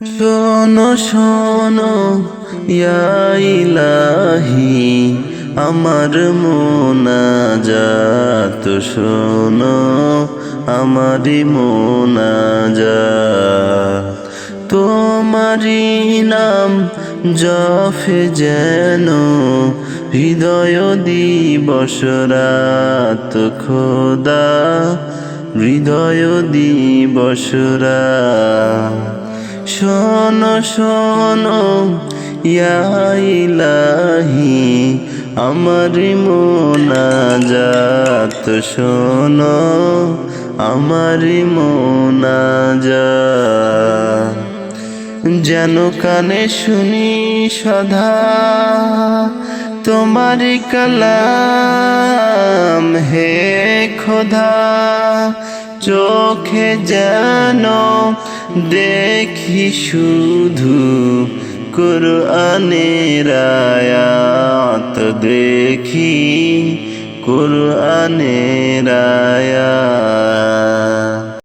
শোনো শোনো ইলাহি, আমার মোনাজাত শোনো আমারি মোনাজাত। তোমারি নাম জফে যেন হৃদয় দিবস রাত খোদা, হৃদয় দিবস রাত। শোনো শোনো, ইয়া ইলাহি, আমার মোনাজাত শোনো, আমার মোনাজাত। যেন কানে শুনি সদা তোমার কালাম, হে খোদা, চোখে যেন দেখি শুধু কোরআনের আয়াত। দেখি কোরআনের আয়াত।